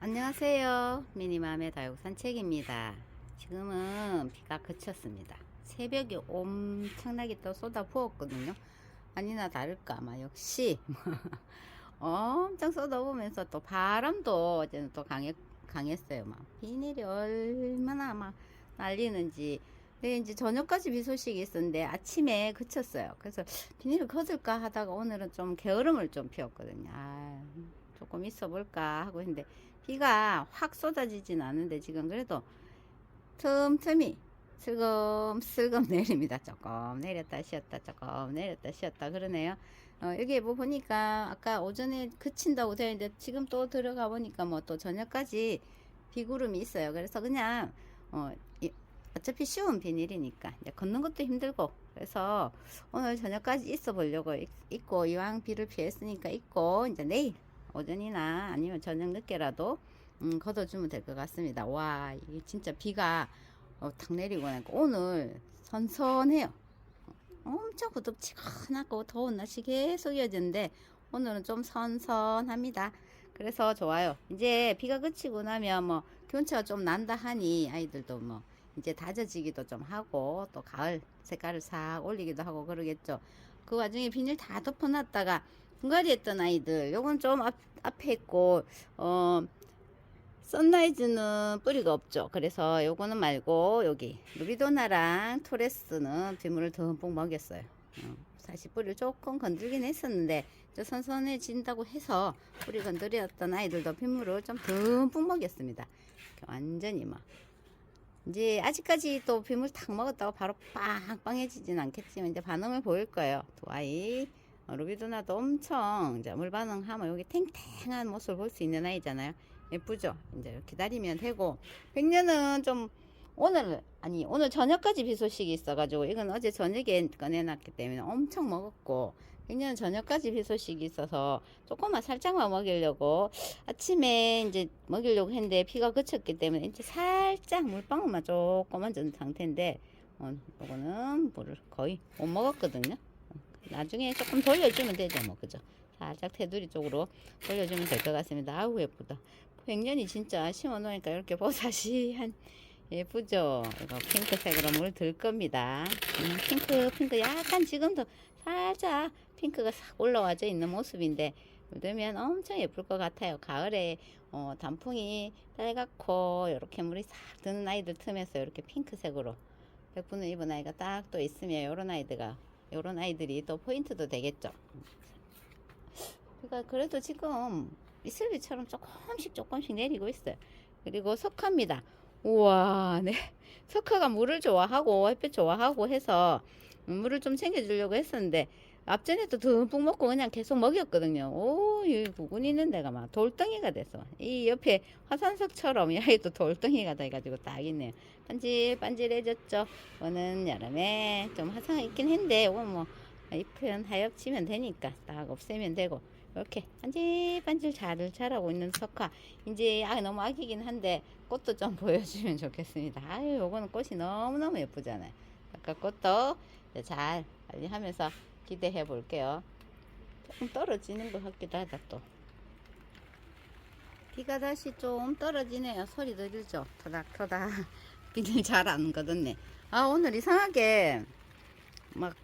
안녕하세요. 미니맘의 다육 산책입니다. 지금은 비가 그쳤습니다. 새벽에 엄청나게 또 쏟아 부었거든요. 아니나 다를까 아마 역시 엄청 쏟아부으면서 또 바람도 어제는 또 강했, 강했어요. 막 비닐이 얼마나 막 날리는지. 근데 이제 저녁까지 비 소식이 있었는데 아침에 그쳤어요. 그래서 비닐을 걷을까 하다가 오늘은 좀 게으름을 좀 피웠거든요. 아, 조금 있어 볼까 하고 했는데 비가 확 쏟아지진 않은데 지금 그래도 틈틈이 슬금슬금 내립니다. 조금 내렸다 쉬었다 조금 내렸다 쉬었다 그러네요. 어, 여기 뭐 보니까 아까 오전에 그친다고 되어 있는데 지금 또 들어가 보니까 뭐 또 저녁까지 비구름이 있어요. 그래서 그냥 어, 이- 어차피 쉬운 비닐이니까 이제 걷는 것도 힘들고 그래서 오늘 저녁까지 있어 보려고 있- 있고 이왕 비를 피했으니까 있고 이제 내일 오전이나 아니면 저녁 늦게라도 음, 걷어주면 될 것 같습니다. 와, 이게 진짜 비가 어, 탁 내리고 나니까 오늘 선선해요. 엄청 구덥지근하고 더운 날씨 계속 이어지는데 오늘은 좀 선선합니다. 그래서 좋아요. 이제 비가 그치고 나면 뭐 기온차가 좀 난다 하니 아이들도 뭐 이제 다져지기도 좀 하고 또 가을 색깔을 싹 올리기도 하고 그러겠죠. 그 와중에 비닐 다 덮어놨다가 분갈이 했던 아이들 요건 좀 앞, 앞에 있고 어 선라이즈는 뿌리가 없죠. 그래서 요거는 말고 여기 루비도나랑 토레스는 빗물을 듬뿍 먹였어요. 어, 사실 뿌리를 조금 건들긴 했었는데 저 선선해진다고 해서 뿌리 건드렸던 아이들도 빗물을 좀 듬뿍 먹였습니다. 완전히 막 이제 아직까지 또 빗물 탁 먹었다고 바로 빵빵해지진 않겠지만 이제 반응을 보일 거예요. 두 아이 어, 루비도나도 엄청 이제 물 반응하면 여기 탱탱한 모습을 볼 수 있는 아이잖아요. 예쁘죠? 이제 기다리면 되고 백년은 좀 오늘 아니 오늘 저녁까지 비 소식이 있어가지고 이건 어제 저녁에 꺼내놨기 때문에 엄청 먹었고 백년은 저녁까지 비 소식이 있어서 조금만 살짝만 먹이려고 아침에 이제 먹이려고 했는데 비가 그쳤기 때문에 이제 살짝 물방울만 조금만 준 상태인데 어, 요거는 물을 거의 못 먹었거든요. 나중에 조금 돌려주면 되죠, 뭐 그죠? 살짝 테두리 쪽으로 돌려주면 될 것 같습니다. 아우 예쁘다. 백년이 진짜 심어놓으니까 이렇게 보사시 한 예쁘죠? 이거 핑크색으로 물 들 겁니다. 음, 핑크 핑크 약간 지금도 살짝 핑크가 싹 올라와져 있는 모습인데 그러면 엄청 예쁠 것 같아요. 가을에 어, 단풍이 빨갛고 이렇게 물이 싹 드는 아이들 틈에서 이렇게 핑크색으로 백분을 입은 아이가 딱 또 있으면 이런 아이들가 이런 아이들이 또 포인트도 되겠죠. 그러니까 그래도 지금 이슬비처럼 조금씩 조금씩 내리고 있어요. 그리고 석화입니다. 우와, 네. 석화가 물을 좋아하고 햇빛 좋아하고 해서 물을 좀 챙겨주려고 했었는데 앞전에도 듬뿍 먹고 그냥 계속 먹였거든요. 오, 이 부분 있는 데가 막 돌덩이가 됐어. 이 옆에 화산석처럼 이 아이도 돌덩이가 돼가지고 딱 있네요. 반질반질해졌죠. 이거는 여름에 좀 화상이 있긴 했는데 이건 뭐 잎은 하엽치면 되니까 딱 없애면 되고 이렇게 반질반질 잘 자라고 있는 석화 이제 아 너무 아기긴 한데 꽃도 좀 보여주면 좋겠습니다 아유 요거는 꽃이 너무너무 예쁘잖아요 아까 꽃도 잘 관리하면서 기대해 볼게요. 조금 떨어지는 것 같기도 하다 또. 비가 다시 좀 떨어지네요. 소리 들리죠? 토닥토닥. 비닐 잘안 걷었네. 아 오늘 이상하게 막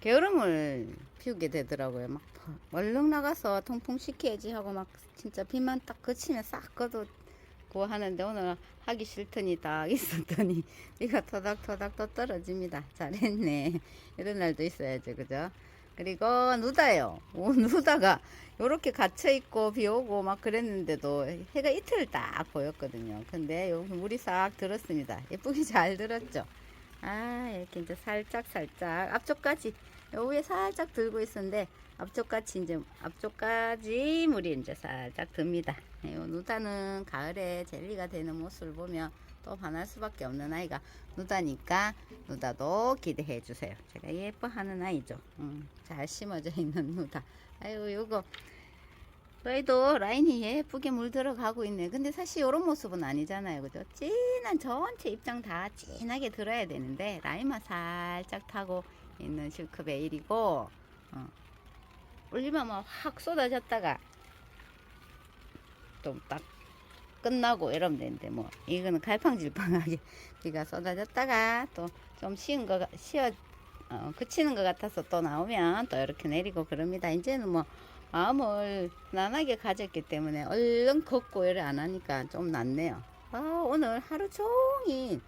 게으름을 피우게 되더라고요. 막 얼른 나가서 통풍 시켜야지 하고 막 진짜 비만 딱 그치면 싹 걷어 고 하는데 오늘 하기 싫더니 딱 있었더니 비가 토닥토닥 또 떨어집니다. 잘했네. 이런 날도 있어야죠. 그죠? 그리고 누다요. 오, 누다가 요렇게 갇혀 있고 비 오고 막 그랬는데도 해가 이틀 딱 보였거든요. 근데 여기 물이 싹 들었습니다. 예쁘게 잘 들었죠? 아 이렇게 이제 살짝 살짝 앞쪽까지 요 위에 살짝 들고 있었는데 앞쪽까지 이제 앞쪽까지 물이 이제 살짝 듭니다. 네, 요 누다는 가을에 젤리가 되는 모습을 보면 또 반할 수밖에 없는 아이가 누다니까 누다도 기대해 주세요. 제가 예뻐하는 아이죠. 음, 잘 심어져 있는 누다. 아이고 요거 저희도 라인이 예쁘게 물 들어 가고 있네. 근데 사실 이런 모습은 아니잖아요. 그죠? 진한 전체 입장 다 진하게 들어야 되는데, 라인만 살짝 타고 있는 실크베일이고, 어, 올리면 막 확 쏟아졌다가 또딱 끝나고 이러면 되는데 뭐 이거는 갈팡질팡하게 비가 쏟아졌다가 또 좀 쉬은 거 같- 쉬어 어, 그치는 것 같아서 또 나오면 또 이렇게 내리고 그럽니다. 이제는 뭐 마음을 편안하게 가졌기 때문에 얼른 걷고 이래 안 하니까 좀 낫네요. 아 오늘 하루 종일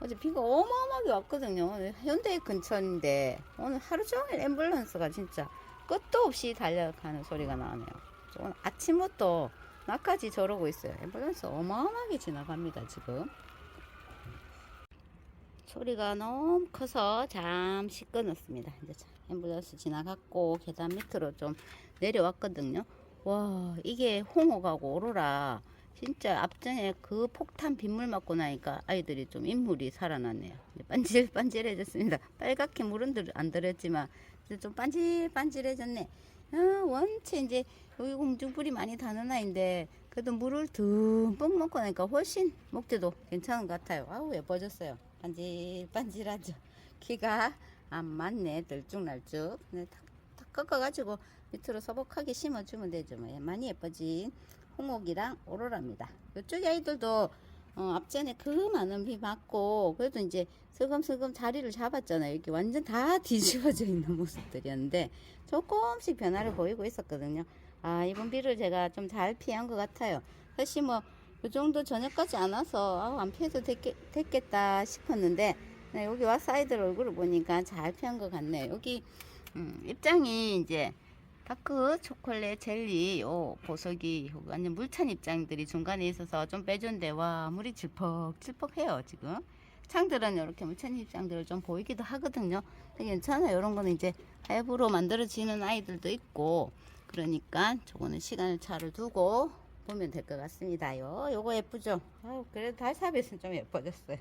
어제 비가 어마어마하게 왔거든요. 오늘 현대 근처인데 오늘 하루 종일 앰뷸런스가 진짜 끝도 없이 달려가는 소리가 나네요. 오늘 아침부터 나까지 저러고 있어요. 앰뷸런스 어마어마하게 지나갑니다 지금. 소리가 너무 커서 잠시 끊었습니다. 이제 자- 앰뷸런스 지나갔고 계단 밑으로 좀 내려왔거든요. 와 이게 홍어가고 오로라 진짜 앞전에 그 폭탄 빗물 맞고 나니까 아이들이 좀 인물이 살아났네요. 반질반질해졌습니다. 빨갛게 물은 들- 안 들었지만 좀 반질반질해졌네. 아, 원체 이제 여기 공중불이 많이 다는 아이인데 그래도 물을 듬뿍 먹고 나니까 훨씬 먹태도 괜찮은 것 같아요. 아우 예뻐졌어요. 반질반질하죠. 키가 안 맞네 들쭉날쭉. 네, 탁, 탁 꺾어가지고 밑으로 소복하게 심어주면 되죠. 뭐. 예, 많이 예뻐진 홍옥이랑 오로라입니다. 이쪽 아이들도 어, 앞전에 그 많은 비 맞고 그래도 이제 슬금슬금 자리를 잡았잖아요. 이렇게 완전 다 뒤집어져 있는 모습들이었는데 조금씩 변화를 보이고 있었거든요. 아 이번 비를 제가 좀 잘 피한 것 같아요. 사실 뭐 이 정도 저녁까지 안 와서 아, 안 피해도 됐겠, 됐겠다 싶었는데 네, 여기 와서 아이들 얼굴을 보니까 잘 피한 것 같네요. 여기 음, 입장이 이제 다크 초콜릿 젤리 요 보석이 완전 물찬 입장들이 중간에 있어서 좀 빼준데 와 물이 질퍽질퍽해요 지금. 창들은 이렇게 물찬 입장들을 좀 보이기도 하거든요. 괜찮아요. 이런 거는 이제 앱으로 만들어지는 아이들도 있고 그러니까 저거는 시간을 차를 두고 보면 될 것 같습니다요. 요거 예쁘죠? 아유, 그래도 달사벳은 좀 예뻐졌어요.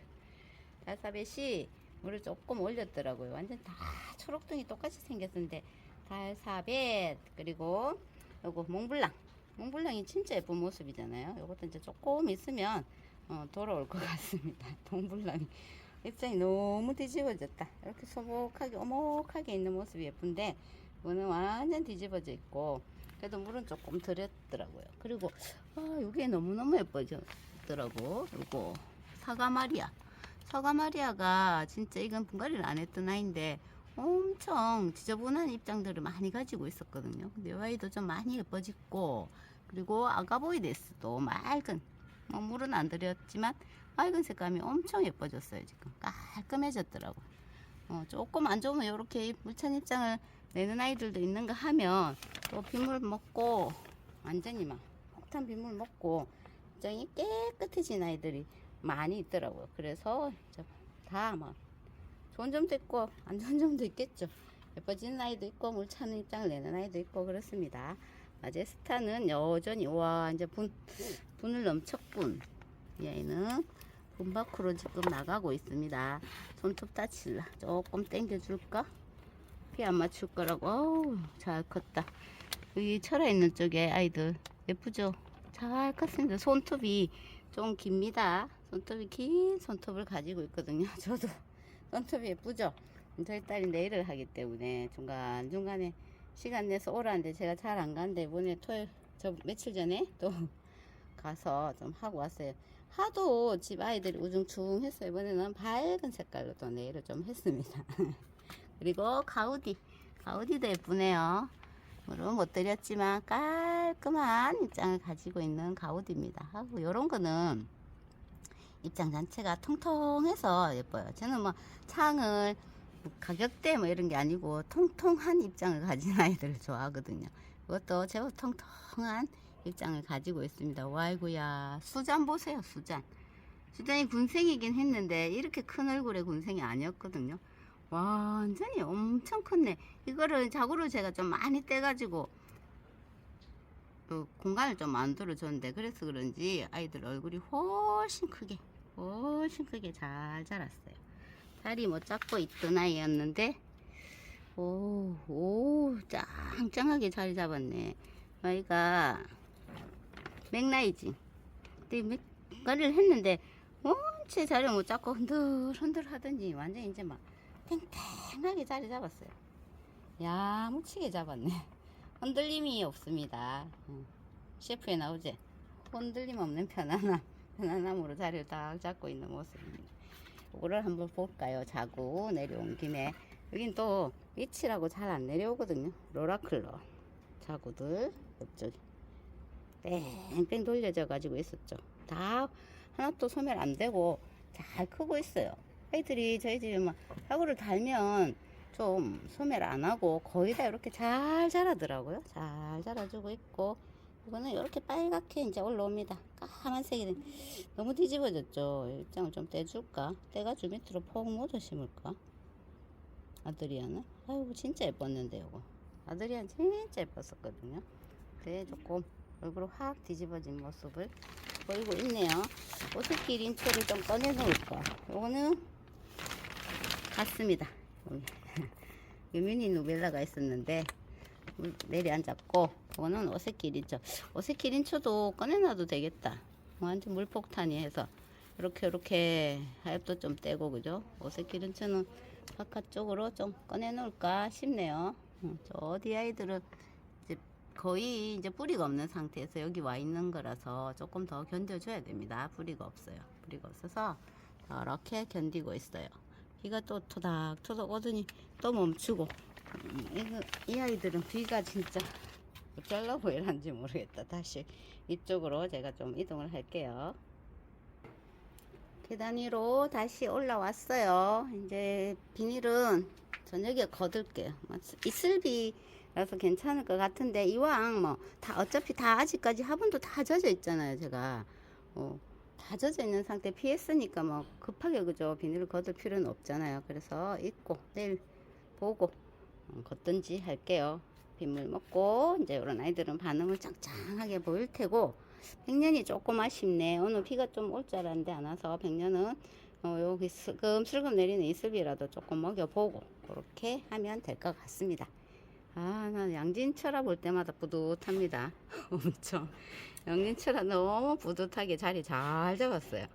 달사벳이 물을 조금 올렸더라고요. 완전 다 초록등이 똑같이 생겼는데 달사벳 그리고 요거 몽블랑. 몽블랑이 진짜 예쁜 모습이잖아요. 요것도 이제 조금 있으면 어, 돌아올 것 같습니다. 몽블랑이. 입장이 너무 뒤집어졌다. 이렇게 소복하게 오목하게 있는 모습이 예쁜데 이거는 완전 뒤집어져 있고 그래도 물은 조금 들였더라고요. 그리고 아 요게 너무너무 예뻐졌더라고. 요거 사과마리아. 사과마리아가 진짜 이건 분갈이를 안 했던 아이인데 엄청 지저분한 입장들을 많이 가지고 있었거든요. 근데 이 아이도 좀 많이 예뻐졌고 그리고 아가보이데스도 맑은 뭐 물은 안 들였지만 맑은 색감이 엄청 예뻐졌어요. 지금 깔끔해졌더라고요. 어, 조금 안 좋으면 이렇게 물찬 입장을 내는 아이들도 있는가 하면 또 빗물 먹고 완전히 막 폭탄 빗물 먹고 입장이 깨끗해진 아이들이 많이 있더라고요. 그래서 다막 좋은 점도 있고 안 좋은 점도 있겠죠. 예뻐지는 아이도 있고 물 차는 입장을 내는 아이도 있고 그렇습니다. 마제스타는 여전히 와 이제 분 분을 넘쳤군. 이 아이는 분 밖으로 지금 나가고 있습니다. 손톱 다칠라 조금 당겨줄까? 피 안 맞출 거라고. 잘 컸다. 여기 철아 있는 쪽에 아이들 예쁘죠? 잘 컸습니다. 손톱이 좀 깁니다. 손톱이 긴 손톱을 가지고 있거든요. 저도 손톱이 예쁘죠? 저희 딸이 내일을 하기 때문에 중간중간에 시간 내서 오라는데 제가 잘 안 가는데 이번에 토요일 저 며칠 전에 또 가서 좀 하고 왔어요. 하도 집 아이들이 우중충 했어요. 이번에는 밝은 색깔로 또 네일을 좀 했습니다. 그리고 가우디. 가우디도 예쁘네요. 물은 못 드렸지만 깔끔한 입장을 가지고 있는 가우디입니다. 하고 요런 거는 입장 자체가 통통해서 예뻐요. 저는 뭐 창을 뭐 가격대 뭐 이런 게 아니고 통통한 입장을 가진 아이들을 좋아하거든요. 그것도 제법 통통한 입장을 가지고 있습니다. 와이구야 수잔 보세요 수잔. 수잔이 군생이긴 했는데 이렇게 큰 얼굴의 군생이 아니었거든요. 완전히 엄청 컸네. 이거를 자구를 제가 좀 많이 떼가지고 그 공간을 좀 만들어 줬는데 그래서 그런지 아이들 얼굴이 훨씬 크게 훨씬 크게 잘 자랐어요. 살이 뭐 작고 있던 아이였는데 오, 오, 짱짱하게 자리 잡았네. 아이가 맥나이지. 근데 맥가리를 했는데 원체 자리 못 잡고 흔들흔들 하더니 완전 이제 막 탱탱하게 자리 잡았어요. 야무치게 잡았네. 흔들림이 없습니다. 음. 셰프에 나오지? 흔들림 없는 편안함, 편안함으로 자리를 딱 잡고 있는 모습입니다. 이거를 한번 볼까요? 자고 내려온 김에 여긴 또 위치라고 잘 안 내려오거든요. 로라클러 자구들 옆쪽에 뺑뺑 돌려져 가지고 있었죠. 다 하나도 소멸 안 되고 잘 크고 있어요. 아이들이 저희 집에 막 사고를 달면 좀 소멸 안 하고 거의 다 이렇게 잘 자라더라고요. 잘 자라주고 있고 이거는 이렇게 빨갛게 이제 올라옵니다. 까만색이 너무 뒤집어졌죠. 입장을 좀 떼줄까? 떼가지고 밑으로 폭 묻어 심을까? 아드리아는? 아이고 진짜 예뻤는데 이거. 아드리안 진짜 예뻤었거든요. 근데 조금 얼굴 확 뒤집어진 모습을 보이고 있네요. 오색길 인초를 좀 꺼내 놓을까? 요거는 같습니다. 여기. 유미니 누벨라가 있었는데 물 내려앉았고 이거는 오색길 인초. 오색길 인초도 꺼내놔도 되겠다. 완전 물폭탄이 해서 이렇게 이렇게 하엽도 좀 떼고 그죠? 오색길 인초는 바깥쪽으로 좀 꺼내 놓을까 싶네요. 음, 저 어디 아이들은 이제 거의 이제 뿌리가 없는 상태에서 여기 와 있는 거라서 조금 더 견뎌줘야 됩니다. 뿌리가 없어요. 뿌리가 없어서 이렇게 견디고 있어요. 비가 또 토닥토닥 오더니 또 멈추고 음, 이거, 이 아이들은 비가 진짜 어쩌려고 이런지 모르겠다. 다시 이쪽으로 제가 좀 이동을 할게요. 계단 위로 다시 올라왔어요. 이제 비닐은 저녁에 걷을게요. 뭐 이슬비라서 괜찮을 것 같은데 이왕 뭐 다 어차피 다 아직까지 화분도 다 젖어 있잖아요. 제가 어, 다 젖어 있는 상태 피했으니까 뭐 급하게 그죠 비닐을 걷을 필요는 없잖아요. 그래서 잊고 내일 보고 어, 걷든지 할게요. 빗물 먹고 이제 이런 아이들은 반응을 짱짱하게 보일 테고 백년이 조금 아쉽네. 오늘 비가 좀 올 줄 알았는데 안 와서 백년은 어, 여기 슬금슬금 내리는 이슬비라도 조금 먹여보고 그렇게 하면 될 것 같습니다. 아, 나 양진철아 볼 때마다 뿌듯합니다. 엄청. 양진철아 너무 뿌듯하게 자리 잘 잡았어요.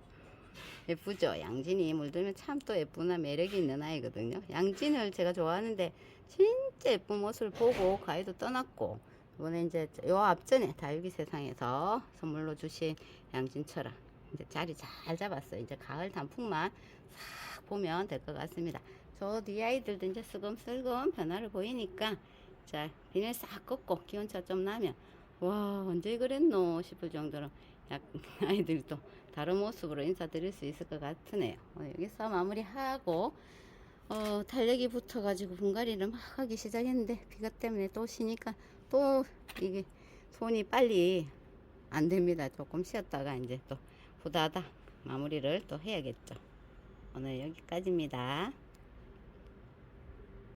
예쁘죠? 양진이 물들면 참 또 예쁘나 매력이 있는 아이거든요. 양진을 제가 좋아하는데 진짜 예쁜 모습을 보고 가위도 떠났고 이번에 이제 요 앞전에 다육이 세상에서 선물로 주신 양진철아 이제 자리 잘 잡았어요. 이제 가을 단풍만 싹 보면 될 것 같습니다. 저 뒤 아이들도 이제 슬금슬금 변화를 보이니까 자 비닐 싹 꺾고 기온차 좀 나면 와 언제 그랬노 싶을 정도로 약 아이들이 또 다른 모습으로 인사드릴 수 있을 것 같으네요. 어, 여기서 마무리하고 어, 달력이 붙어가지고 분갈이를 막 하기 시작했는데 비가 때문에 또 쉬니까 또 이게 손이 빨리 안 됩니다. 조금 쉬었다가 이제 또 후다닥 마무리를 또 해야겠죠. 오늘 여기까지입니다.